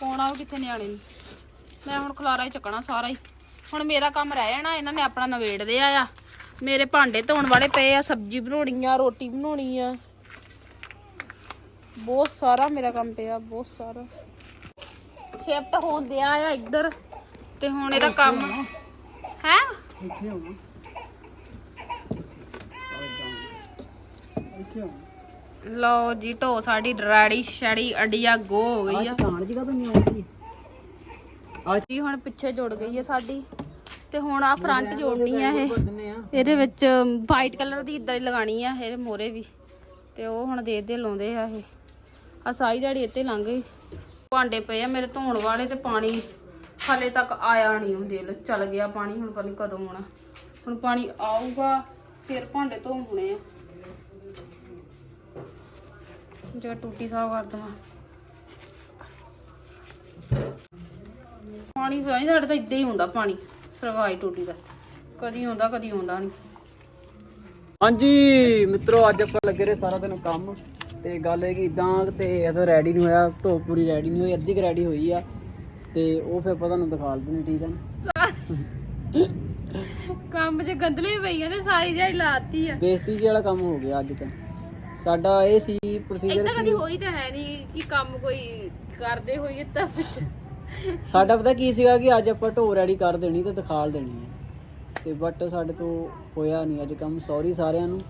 ਪਾਉਣਾ ਵੀ ਕਿੱਥੇ ਨਿਆਣੇ ਨੂੰ? ਮੈਂ ਹੁਣ ਖਲਾਰਾ ਹੀ ਚੱਕਣਾ ਸਾਰਾ ਹੀ। ਹੁਣ ਮੇਰਾ ਕੰਮ ਰਹਿ ਜਾਣਾ, ਇਹਨਾਂ ਨੇ ਆਪਣਾ ਨਵੇੜ ਲਿਆ ਆ। ਮੇਰੇ ਭਾਂਡੇ ਧੋਣ ਵਾਲੇ ਪਏ ਆ, ਸਬਜ਼ੀ ਬਣਾਉਣੀ ਆ ਰੋਟੀ ਬਣਾਉਣੀ ਆ। ਬਹੁਤ ਸਾਰਾ ਮੇਰਾ ਕੰਮ ਪਿਆ, ਬਹੁਤ ਸਾਰਾ। ਸ਼ਿਫਟ ਹੋਣ ਦਿਆ ਆ ਇੱਧਰ, ਤੇ ਹੁਣ ਇਹਦਾ ਕੰਮ ਹੈ? ਇੱਥੇ ਹੋਣਾ ਇੱਥੇ ਹੋਣਾ ਲਓ ਜੀ ਢੋ ਸਾਡੀ ਡਰਾੜੀ ਛੜੀ ਅੜੀਆ ਗੋ ਹੋ ਗਈ ਆ। ਕਾਣ ਜੀ ਕਾ ਨਹੀਂ ਆਉਂਦੀ ਜੀ ਹੁਣ ਪਿੱਛੇ ਜੁੜ ਗਈ ਹੈ ਸਾਡੀ। ਤੇ ਹੁਣ ਆ ਫਰੰਟ ਜੋੜਨੀ ਆ ਇਹ। ਆ। ਇਹਦੇ ਵਿੱਚ ਵਾਈਟ ਕਲਰ ਦੀ ਇਦਾਂ ਹੀ ਲਗਾਣੀ ਆ ਇਹਦੇ ਮੋਰੇ ਵੀ। ਤੇ ਉਹ ਹੁਣ ਦੇ ਦੇ ਲਾਉਂਦੇ ਆ ਇਹ। ਆ ਸਾਰੀ ਦਿਹਾੜੀ ਇੱਥੇ ਲੰਘ ਗਈ। ਭਾਂਡੇ ਪਏ ਆ ਮੇਰੇ ਧੋਣ ਵਾਲੇ ਤੇ ਪਾਣੀ ਹਾਲੇ ਤੱਕ ਆਇਆ ਨਹੀਂ ਉਹ ਦਿਲ। ਚੱਲ ਗਿਆ ਪਾਣੀ ਹੁਣ ਪਤਾ ਨਹੀਂ ਕਦੋਂ ਆਉਣਾ। ਹੁਣ ਪਾਣੀ ਆਊਗਾ ਫਿਰ ਭਾਂਡੇ ਧੋ ਹੋਣੇ ਆ। ਜੇ ਟੂਟੀ ਸਾਫ਼ ਕਰ ਦਵਾਂ। ਪਾਣੀ ਨੀ ਸਾਡੇ ਤਾਂ ਇਦਾਂ ਹੀ ਹੁੰਦਾ ਪਾਣੀ ਸਰਵਾਈ ਟੂਟੀ ਦਾ। ਕਦੀ ਆਉਂਦਾ ਕਦੀ ਆਉਂਦਾ ਨਹੀਂ ਹਾਂਜੀ ਮਿੱਤਰੋ ਅੱਜ ਆਪਾਂ ਲੱਗੇ ਰਹੇ ਸਾਰਾ ਦਿਨ ਕੰਮ। ਤੇ ਗੱਲ ਇਹ ਕਿ ਇਦਾਂ ਤੇ ਇਹ ਰੈਡੀ ਨਹੀਂ ਹੋਇਆ ਧੋ ਪੂਰੀ ਰੈਡੀ ਨਹੀਂ ਹੋਈ ਅੱਧੀ ਕੁ ਰੈਡੀ ਹੋਈ ਆ। ਤੇ ਉਹ ਫਿਰ ਆਪਾਂ ਤੁਹਾਨੂੰ ਦਿਖਾ ਦਿੰਦੇ ਠੀਕ ਆ ਨਾ? ਕੰਮ 'ਚ ਗੰਦਲੇ ਪਈਆਂ ਨੇ ਸਾਰੀ ਜਿਹੜੀ ਲਾਤੀ ਆ। ਬੇਇੱਜ਼ਤੀ ਜਿਹੀ ਵਾਲਾ ਕੰਮ ਹੋ ਗਿਆ ਅੱਜ ਤਾਂ। ਸਾਡਾ ਇਹ ਸੀ ਪ੍ਰੋਸੀਜਰ ਏਦਾਂ ਕਦੀ ਹੋਈ ਤਾਂ ਹੈ ਨਹੀਂ ਕਿ ਕੰਮ ਕੋਈ ਕਰਦੇ ਹੋਈਏ ਤਾਂ ਵਿੱਚ। ਸਾਡਾ ਪਤਾ ਕੀ ਸੀਗਾ ਕਿ ਅੱਜ ਆਪਾਂ ਢੋ ਰੈਡੀ ਕਰ ਦੇਣੀ ਤੇ ਦਿਖਾਲ ਦੇਣੀ ਹੈ। ਤੇ ਬਟ ਸਾਡੇ ਤੋਂ ਹੋਇਆ ਨਹੀਂ। ਅੱਜ ਕੰਮ ਸੌਰੀ ਸਾਰਿਆਂ ਨੂੰ।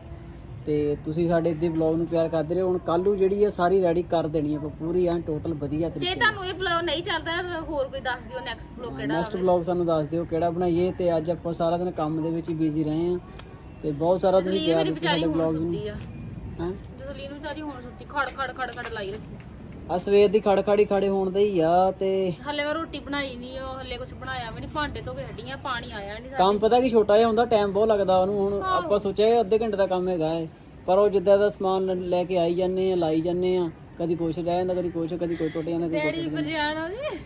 ਤੇ ਤੁਸੀਂ ਸਾਡੇ ਇੱਦੇ ਬਲੌਗ ਨੂੰ ਪਿਆਰ ਕਰਦੇ ਰਹੋ। ਹੁਣ ਕੱਲ ਨੂੰ ਜਿਹੜੀ ਹੈ ਸਾਰੀ ਰੈਡੀ ਕਰ ਦੇਣੀ ਹੈ ਆਪਾਂ ਪੂਰੀ ਐਂ ਟੋਟਲ ਵਧੀਆ ਜੇ ਤਰੀਕੇ ਤੁਹਾਨੂੰ ਇਹ ਬਲੌਗ ਨਹੀਂ ਚੱਲਦਾ ਤਾਂ ਹੋਰ ਕੋਈ ਦੱਸ ਦਿਓ ਨੈਕਸਟ ਬਲੌਗ ਕਿਹੜਾ ਨੈਕਸਟ ਬਲੌਗ ਸਾਨੂੰ ਦੱਸ ਦਿਓ ਕਿਹੜਾ ਬਣਾਈਏ। ਤੇ ਅੱਜ ਆਪਾਂ ਸਾਰਾ ਦਿਨ ਕੰਮ ਦੇ ਵਿੱਚ ਹੀ ਬਿਜ਼ੀ ਰਹੇ ਹਾਂ। ਤੇ ਬਹੁਤ ਸਾਰਾ ਤੁਸੀਂ ਪਿਆਰ ਦਿੱਤਾ ਸਾਡੇ ਹੁਣ ਬਲੌਗਸ ਨੂੰ। ਆ। ਹਾਂ? ਜਸਲੀਨ ਵਿਚਾਰੀ ਹੁਣ ਸੁੱਤੀ ਖੜ ਖੜ ਖੜ ਖੜ ਲਾਈ ਰੱਖੀ। ਆ ਸਵੇਰ ਦੀ ਖੜਖੜੀ ਖੜੇ ਹੋਣ ਦੇ ਹੀ ਆ ਤੇ ਹੱਲੇ ਮੈਂ ਰੋਟੀ ਬਣਾਈ ਨਹੀਂ ਉਹ ਹੱਲੇ ਕੁਝ ਬਣਾਇਆ ਵੀ ਨਹੀਂ ਭਾਂਡੇ ਧੋ ਕੇ ਹੱਡੀਆਂ ਪਾਣੀ ਆਇਆ ਨਹੀਂ ਕੰਮ ਪਤਾ ਕਿ ਛੋਟਾ ਜਿਹਾ ਹੁੰਦਾ ਟਾਈਮ ਬਹੁਤ ਲੱਗਦਾ ਉਹਨੂੰ ਹੁਣ। ਆਪਾਂ ਸੋਚਿਆ ਇਹ ਅੱਧੇ ਘੰਟੇ ਦਾ ਕੰਮ ਹੈਗਾ ਹੈ ਪਰ ਉਹ ਜਿੱਦਾਂ ਦਾ ਸਮਾਨ ਲੈ ਕੇ ਆਈ ਜਾਂਦੇ ਆ ਲਾਈ ਜਾਂਦੇ ਆ ਕਦੀ ਕੁਛ ਰਹਿ ਜਾਂਦਾ ਕਦੀ ਕੁਛ ਕਦੀ ਕੋਈ ਟੁੱਟ ਜਾਂਦਾ ਕਦੀ ਡੈਡੀ ਪਰੇਸ਼ਾਨ ਹੋ ਗਏ?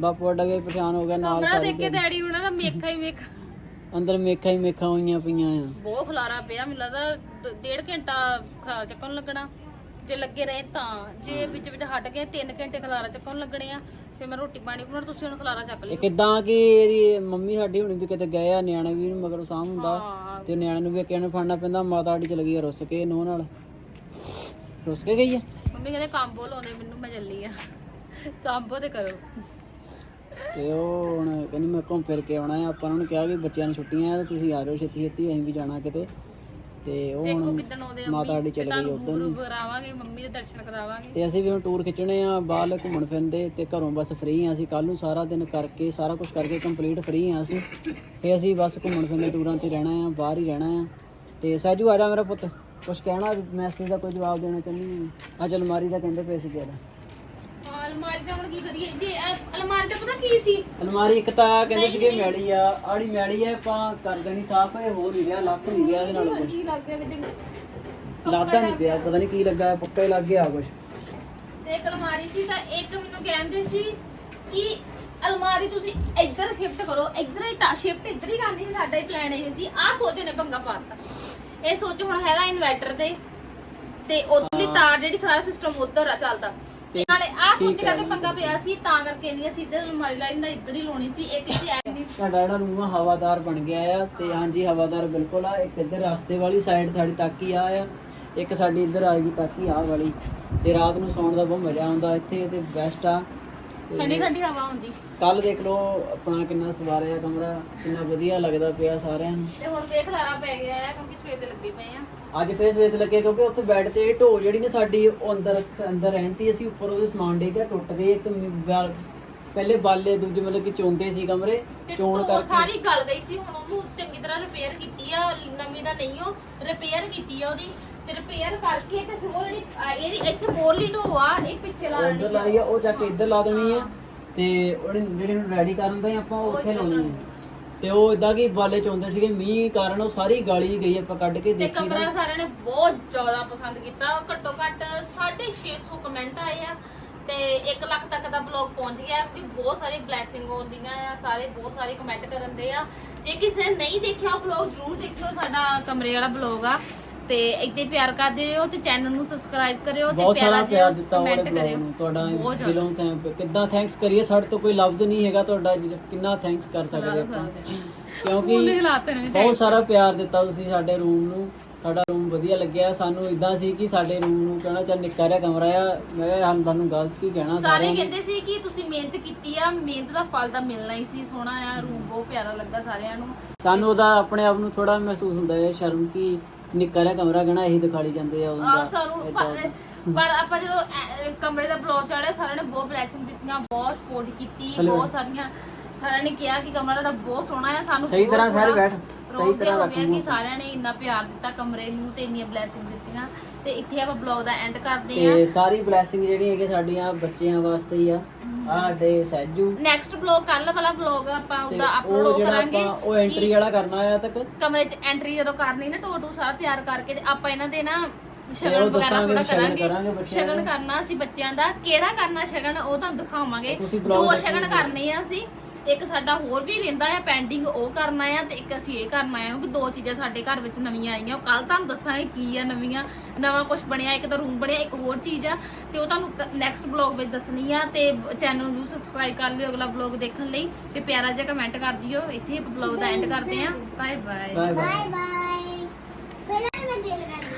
ਬਾਪੂ ਵੱਡਾ ਵੀ ਪਰੇਸ਼ਾਨ ਹੋ ਗਿਆ ਨਾਲ ਸਾਰੀ ਦੇਖ ਕੇ ਡੈਡੀ ਉਹਨਾਂ ਦਾ ਮੇਖਾ ਹੀ ਮੇਖਾ। ਅੰਦਰ ਮੇਖਾਂ ਹੀ ਮੇਖਾਂ ਹੋਈਆਂ ਪਈਆਂ ਆ। ਬਹੁਤ ਖਲਾਰਾ ਪਿਆ ਮੈਨੂੰ ਲੱਗਦਾ ਡੇਢ ਘੰਟਾ ਖਲਾਰਾ ਚੱਕਣ ਨੂੰ ਲੱਗਣਾ। ਜੇ ਲੱਗੇ ਰਹੇ ਤਾਂ ਜੇ ਵਿੱਚ ਵਿੱਚ ਹਟ ਗਏ 3 ਘੰਟੇ ਖਲਾਰਾ ਚੱਕਣ ਨੂੰ ਲੱਗਣੇ ਆ। ਫਿਰ ਮੈਂ ਰੋਟੀ ਪਾਣੀ ਬਣਾਉਣ ਤੁਸੀਂ ਹੁਣ ਖਲਾਰਾ ਚੱਕ ਇਹ ਲਿਓ ਕਿਦਾਂ ਕਿ ਇਹਦੀ ਮੰਮੀ ਸਾਡੀ ਹੁਣੀ ਵੀ ਕਿਤੇ ਗਏ ਆ ਨਿਆਣੇ ਵੀ ਨੂੰ ਮਗਰ ਸਾਂਭ ਹੁੰਦਾ। ਹਾਂ। ਤੇ ਨਿਆਣੇ ਨੂੰ ਵੀ ਕਿਹਨੇ ਫੜਨਾ ਪੈਂਦਾ ਮਾਤਾ ਸਾਡੀ ਚਲ ਗਈ ਆ ਰੁੱਸ ਕੇ ਨੋ ਨਾਲ। ਰੁੱਸ ਕੇ ਗਈ ਆ? ਮੰਮੀ ਕਹਿੰਦੇ ਕੰਮ ਬੋਲ ਆਉਂਦੇ ਮੈਨੂੰ ਮੈਂ ਚੱਲੀ ਆ। ਸਾਂਭੋ ਤੇ ਕਰੋ। ਤੇ ਉਹ ਹੁਣ ਕਹਿੰਦੀ ਮੈਂ ਘੁੰਮ ਫਿਰ ਕੇ ਆਉਣਾ ਆ। ਆਪਾਂ ਉਹਨਾਂ ਨੂੰ ਕਿਹਾ ਕਿ ਬੱਚਿਆਂ ਨੂੰ ਛੁੱਟੀਆਂ ਆ ਤੇ ਤੁਸੀਂ ਆ ਜਾਓ ਛੇਤੀ ਛੇਤੀ ਅਸੀਂ ਵੀ ਜਾਣਾ ਕਿਤੇ। ਤੇ ਉਹ ਹੁਣ ਕਿੱਦਣ ਆਉਂਦੇ ਆ ਮਾਤਾ ਸਾਡੀ ਚਲ ਗਈ ਉਧਰ ਗੁਰੂ ਕਰਾਵਾਂਗੇ ਮੰਮੀ ਦੇ ਦਰਸ਼ਨ ਕਰਾਵਾਂਗੇ। ਤੇ ਅਸੀਂ ਵੀ ਹੁਣ ਟੂਰ ਖਿੱਚਣੇ ਆ ਬਾਹਰ ਘੁੰਮਣ ਫਿਰਦੇ ਤੇ ਘਰੋਂ ਬਸ ਫ੍ਰੀ ਆ ਅਸੀਂ। ਕੱਲ ਨੂੰ ਸਾਰਾ ਦਿਨ ਕਰਕੇ ਸਾਰਾ ਕੁਝ ਕਰਕੇ ਕੰਪਲੀਟ ਫ੍ਰੀ ਆ ਅਸੀਂ। ਤੇ ਅਸੀਂ ਬਸ ਘੁੰਮਣ ਫਿਰਦੇ ਟੂਰਾਂ ਤੇ ਰਹਿਣਾ ਆ ਬਾਹਰ ਹੀ ਰਹਿਣਾ ਆ। ਤੇ ਸਾਜੂ ਆ ਜਾ ਮੇਰਾ ਪੁੱਤ। ਕੁਝ ਕਹਿਣਾ? ਮੈਸੇਜ ਦਾ ਕੋਈ ਜਵਾਬ ਦੇਣਾ ਚਾਹੁੰਦੀ ਆ? ਚਲ ਅਲਮਾਰੀ ਦਾ ਕਹਿੰਦੇ ਪਏ ਸੀ ਤੇਰਾ। ਹਾਂ, ਅਲਮਾਰੀ ਦਾ ਹੁਣ ਕੀ ਕਰੀਏ? ਜੇ ਇਹ ਅਲਮਾਰੀ ਦਾ ਪਤਾ ਕੀ ਸੀ? ਅਲਮਾਰੀ ਇੱਕ ਤਾਂ ਕਹਿੰਦੇ ਸੀਗੇ ਮੈਲੀ ਆ ਆੜੀ ਮੈਲੀ ਆ ਆਪਾਂ ਕਰ ਦੇਣੀ ਸਾਫ਼ ਇਹ ਹੋ ਨਹੀਂ ਰਿਹਾ ਲੱਗ ਨਹੀਂ ਰਿਹਾ ਇਹਦੇ ਨਾਲ ਕੁਝ ਕੀ ਲੱਗ ਗਿਆ ਕਿਤੇ। ਲੱਗਦਾ ਨਹੀਂ ਪਿਆ ਪਤਾ ਨਹੀਂ ਕੀ ਲੱਗਾ ਪੱਕਾ ਹੀ ਲੱਗ ਗਿਆ ਕੁਝ ਤੇ ਇੱਕ ਅਲਮਾਰੀ ਸੀ ਤਾਂ ਇੱਕ ਮੈਨੂੰ ਕਹਿੰਦੇ ਸੀ ਕਿ ਅਲਮਾਰੀ ਤੁਸੀਂ ਇੱਧਰ ਸ਼ਿਫਟ ਕਰੋ ਇੱਧਰ ਹੀ ਤਾਂ ਸ਼ਿਫਟ ਇੱਧਰ ਹੀ ਕਰਨੀ ਸੀ ਸਾਡਾ ਹੀ ਪਲਾਨ ਇਹ ਸੀ। ਆਹ ਸੋਚ ਨੇ ਭੰਗਾ ਪਾਤਾ ਇਹ ਸੋਚ ਹੁਣ ਹੈਗਾ ਇਨਵਰਟਰ ਤੇ। ਤੇ ਉਧਰਲੀ ਤਾਰ ਜਿਹੜੀ ਸਾਰਾ ਸਿਸਟਮ ਉਧਰ ਆ ਚੱਲਦਾ। ਤੇ ਨਾਲੇ ਆਹ ਸੋਚ ਕਰਕੇ ਪੰਗਾ ਪਿਆ ਸੀ ਤਾਂ ਕਰਕੇ ਨਹੀਂ ਅਸੀਂ ਇੱਧਰ ਅਲਮਾਰੀ ਲਾਈ ਨਾ ਇੱਧਰ ਹੀ ਲਾਉਣੀ ਸੀ ਇੱਕ ਸੀ ਐ ਨਹੀਂ ਸਾਡਾ ਜਿਹੜਾ ਰੂਮ ਆ ਹਵਾਦਾਰ ਬਣ ਗਿਆ ਆ ਤੇ ਹਾਂਜੀ ਹਵਾਦਾਰ ਬਿਲਕੁਲ ਆ ਇੱਕ ਇੱਧਰ ਰਸਤੇ ਵਾਲੀ ਸਾਈਡ ਸਾਡੀ ਤਾਕੀ ਆ ਆ ਇੱਕ ਸਾਡੀ ਇੱਧਰ ਆ ਗਈ ਤਾਕੀ ਆ ਵਾਲੀ ਤੇ ਰਾਤ ਨੂੰ ਸੌਣ ਦਾ ਬਹੁਤ ਮਜ਼ਾ ਆਉਂਦਾ ਇੱਥੇ ਤੇ ਬੈਸਟ ਆ ਠੰਡੀ ਠੰਡੀ ਹਵਾ ਹੁੰਦੀ ਕੱਲ ਦੇਖ ਲਓ ਆਪਣਾ ਕਿੰਨਾ ਸਵਾਰਿਆ ਕਮਰਾ ਕਿੰਨਾ ਵਧੀਆ ਲੱਗਦਾ ਪਿਆ ਸਾਰਿਆਂ ਨੂੰ। ਤੇ ਹੁਣ ਦੇਖ ਲਾਰਾ ਪੈ ਗਿਆ ਹੈ ਕਿਉਂਕਿ ਸਵੇਰ ਦੇ ਲੱਗੇ ਪਏ ਆ। ਅੱਜ ਫੇਰ ਸਵੇਤ ਲੱਗੇ ਕਿਉਂਕਿ ਉੱਥੇ ਬੈੱਡ ਤੇ ਢੋ ਜਿਹੜੀ ਨੇ ਸਾਡੀ ਉਹ ਅੰਦਰ ਅੰਦਰ ਰਹਿੰਦੀ ਅਸੀਂ ਉੱਪਰ ਉਹਦੇ ਸਮਾਨ ਡੇ ਗਿਆ ਟੁੱਟ ਗਏ ਇੱਕ ਪਹਿਲੇ ਬਾਲੇ ਦੂਜੇ ਮਤਲਬ ਕਿ ਚੋਂਦੇ ਸੀ ਕਮਰੇ ਤੇ ਚੋਣ ਉਹ ਕਰਕੇ। ਸਾਰੀ ਗਲ ਗਈ ਸੀ ਹੁਣ ਉਹਨੂੰ ਚੰਗੀ ਤਰ੍ਹਾਂ ਰਿਪੇਅਰ ਕੀਤੀ ਆ ਨਵੀਂ ਦਾ ਨਹੀਂ ਉਹ ਰਿਪੇਅਰ ਕੀਤੀ ਆ ਉਹਦੀ ਤੇ ਰਿਪੇਅਰ ਕਰਕੇ ਤੇ ਸੋ ਜਿਹੜੀ ਆ, ਇਹਦੀ ਇੱਥੇ ਮੋਰਲੀ ਢੋ ਆ ਇਹ ਪਿੱਛੇ ਲਾ ਲਾਈ ਆ ਉਹ ਚੱਕ ਕੇ ਇੱਧਰ ਲਾ ਦੇਣੀ ਆ ਤੇ ਉਹਨੇ ਜਿਹੜੀ ਹੁਣ ਰੈਡੀ ਕਰਨ ਦੇ ਆਪਾਂ ਉਹ ਉੱਥੇ ਲਾਉਣੀ ਆ। ਤੇ ਉਹ ਇਦਾਂ ਕਿ ਬਾਲੇ ਚੋਂਦੇ ਸੀਗੇ ਮੀਂਹ ਕਾਰਨ ਉਹ ਸਾਰੀ ਗਾਲੀ ਗਈ ਆਪਾਂ ਕੱਢ ਕੇ ਤੇ ਦੇਖੀ ਕਮਰਾ ਸਾਰਿਆਂ ਨੇ ਬਹੁਤ ਜ਼ਿਆਦਾ ਪਸੰਦ ਕੀਤਾ। ਘੱਟੋ ਘੱਟ 650 ਕਮੈਂਟ ਆਏ ਆ ਤੇ 1 ਲੱਖ ਤੱਕ ਦਾ ਬਲੌਗ ਪਹੁੰਚ ਗਿਆ ਕਿ ਬਹੁਤ ਸਾਰੀ ਬਲੇਸਿੰਗ ਆਉਂਦੀਆਂ ਆ ਸਾਰੇ ਬਹੁਤ ਸਾਰੇ ਕਮੈਂਟ ਕਰਨ ਦੇ ਆ। ਜੇ ਕਿਸੇ ਨੇ ਨਹੀਂ ਦੇਖਿਆ ਬਲੌਗ ਜ਼ਰੂਰ ਦੇਖਿਓ ਸਾਡਾ ਕਮਰੇ ਵਾਲਾ ਬਲੌਗ ਆ। ਤੇ ਇੱਥੇ ਪਿਆਰ ਕਰਦੇ ਰਹੋ ਤੇ ਚੈਨਲ ਨੂੰ ਸਬਸਕ੍ਰਾਈਬ ਕਰਿਓ ਤੇ ਬਹੁਤ ਸਾਰਾ ਪਿਆਰਾ ਪਿਆਰ ਦਿੱਤਾ ਵਾਲੇ ਕਮੈਂਟ ਕਰਿਓ। ਨੂੰ ਤੁਹਾਡਾ ਬਹੁਤ ਜ਼ਿਆਦਾ। ਦਿਲੋਂ ਥੈਂਕ ਕਿੱਦਾਂ ਥੈਂਕਸ ਕਰੀਏ ਸਾਡੇ ਤੋਂ ਕੋਈ ਲਫ਼ਜ਼ ਨਹੀਂ ਹੈਗਾ ਤੁਹਾਡਾ ਕਿੰਨਾ ਥੈਂਕਸ ਕਰ ਸਕਦੇ ਆਪਾਂ। ਕਿਉਂਕਿ ਹਾਲਾਤ ਨੇ ਬਹੁਤ ਸਾਰਾ ਪਿਆਰ ਦਿੱਤਾ ਤੁਸੀਂ ਸਾਡੇ ਰੂਮ ਨੂੰ ਸਾਡਾ ਰੂਮ ਵਧੀਆ ਲੱਗਿਆ। ਸਾਨੂੰ ਇਦਾਂ ਸੀ ਕਿ ਸਾਡੇ ਰੂਮ ਨੂੰ ਕਹਿਣਾ ਚੱਲ ਨਿੱਕਾ ਜਿਹਾ ਕਮਰਾ ਆ ਮੈਂ ਕਿਹਾ ਤੁਹਾਨੂੰ ਗਲਤ ਹੀ ਕਹਿਣਾ ਸਾਰੇ ਸਾਰਿਆਂ ਨੂੰ। ਕਹਿੰਦੇ ਸੀ ਕਿ ਤੁਸੀਂ ਮਿਹਨਤ ਕੀਤੀ ਆ ਮਿਹਨਤ ਦਾ ਫਲ ਤਾਂ ਮਿਲਣਾ ਹੀ ਸੀ ਸੋਹਣਾ ਆ ਰੂਮ ਬਹੁਤ ਪਿਆਰਾ ਲੱਗਾ ਸਾਰਿਆਂ ਨੂੰ। ਸਾਨੂੰ ਉਹਦਾ ਆਪਣੇ ਆਪ ਨੂੰ ਥੋੜਾ ਮਹਿਸੂਸ ਹੁੰਦਾ ਹੈ ਸ਼ਰਮ ਕਿ ਨਿੱਕਾ ਜਿਹਾ ਕਮਰਾ ਕਹਿਣਾ ਇਹੀ ਦਿਖਾਲੀ ਜਾਂਦੇ ਆ ਆ ਉਹਦਾ ਸਾਨੂੰ ਪਰ- ਪਰ ਆਪਾਂ ਜਦੋਂ ਐ- ਕਮਰੇ ਦਾ ਬਲੌਗ ਚਾੜਿਆ ਸਾਰਿਆਂ ਨੇ ਬਹੁਤ ਬਲੇਸਿੰਗ ਦਿੱਤੀਆਂ ਬਹੁਤ ਸਪੋਰਟ ਕੀਤੀ ਚਲੋ। ਬਹੁਤ ਸਾਰੀਆਂ ਸਾਰਿਆਂ ਨੇ ਕਿਹਾ ਕਿ ਕਮਰਾ ਤੁਹਾਡਾ ਬਹੁਤ ਸੋਹਣਾ ਹੈ ਸਾਨੂੰ ਸਹੀ ਬਹੁਤ ਤਰ੍ਹਾਂ ਸਾਰੇ ਬੈਠ, ਸਹੀ ਤਰ੍ਹਾਂ ਜਿਹਾ ਹੋ ਗਿਆ ਰੱਖੋ ਕਿ ਸਾਰਿਆਂ ਨੇ ਇੰਨਾ ਪਿਆਰ ਦਿੱਤਾ ਕਮਰੇ ਨੂੰ ਤੇ ਇੰਨੀਆਂ ਬਲੇਸਿੰਗ ਦਿੱਤੀਆਂ। ਤੇ ਇੱਥੇ ਆਪਾਂ ਬਲੌਗ ਦਾ ਐਂਡ ਕਰਦੇ ਆ ਤੇ ਸਾਰੀ ਬਲੇਸਿੰਗ ਜਿਹੜੀ ਹੈਗੀ ਸਾਡੀਆਂ ਬੱਚਿਆਂ ਵਾਸਤੇ ਹੀ ਆ। ਸਾਡੇ ਸਹਿਜੂ। ਨੈਕਸਟ ਬਲੌਗ ਕੱਲ ਵਾਲਾ ਬਲੌਗ ਆਪਾਂ ਤੇ ਉਹਦਾ ਉਹ ਅਪਲੋਡ ਜਿਹੜਾ ਕਰਾਂਗੇ ਆਪਾਂ ਉਹ ਐਂਟਰੀ ਵਾਲਾ ਕਰਨਾ ਆ ਤੱਕ। ਕਮਰੇ 'ਚ ਐਂਟਰੀ ਜਦੋਂ ਕਰਨੀ ਨਾ ਟੋਟੂ ਸਾਰਾ ਤਿਆਰ ਕਰਕੇ ਤੇ ਆਪਾਂ ਇਹਨਾਂ ਦੇ ਨਾ ਸ਼ਗਨ ਉਹ ਵਗੈਰਾ ਦੱਸਾਂਗੇ ਥੋੜਾ ਸ਼ਗਨ ਕਰਾਂਗੇ। ਕਰਾਂਗੇ ਬੱਚਿਆਂ ਸ਼ਗਨ ਦਾ। ਕਰਨਾ ਸੀ ਬੱਚਿਆਂ ਦਾ। ਕਿਹੜਾ ਕਰਨਾ ਸ਼ਗਨ ਉਹ ਤੁਹਾਨੂੰ ਦਿਖਾਵਾਂਗੇ। ਤੁਸੀਂ vlog ਦੋ ਦੇਖਿਓ। ਸ਼ਗਨ ਕਰਨੇ ਆ ਅਸੀਂ। ਇੱਕ ਸਾਡਾ ਹੋਰ ਵੀ ਰਹਿੰਦਾ ਆ ਪੈਂਡਿੰਗ ਉਹ ਕਰਨਾ ਆ ਤੇ ਇੱਕ ਅਸੀਂ ਇਹ ਕਰਨਾ ਆ ਕਿਉਂਕਿ ਦੋ ਚੀਜ਼ਾਂ ਸਾਡੇ ਘਰ ਵਿੱਚ ਨਵੀਆਂ ਆਈਆਂ। ਉਹ ਕੱਲ ਤੁਹਾਨੂੰ ਦੱਸਾਂਗੇ ਕੀ ਆ ਨਵੀਆਂ ਨਵਾਂ ਕੁਝ ਬਣਿਆ ਇੱਕ ਤਾਂ ਰੂਮ ਬਣਿਆ ਇੱਕ ਹੋਰ ਚੀਜ਼ ਆ ਤੇ ਉਹ ਤੁਹਾਨੂੰ ਨੈਕਸਟ ਬਲੌਗ ਵਿੱਚ ਦੱਸਣੀ ਆ ਤੇ ਚੈਨਲ ਨੂੰ ਸਬਸਕ੍ਰਾਈਬ ਕਰ ਲਿਓ ਅਗਲਾ ਬਲੌਗ ਦੇਖਣ ਲਈ ਤੇ ਪਿਆਰਾ ਜਿਹਾ ਕਮੈਂਟ ਕਰ ਦਿਓ। ਇੱਥੇ ਬਲੌਗ ਦਾ ਐਂਡ ਕਰਦੇ ਆ। ਬਾਏ ਬਾਏ ਬਾਏ ਬਾਏ ਪਹਿਲਾਂ ਮੈਂ ਦਿਲ ਕਰ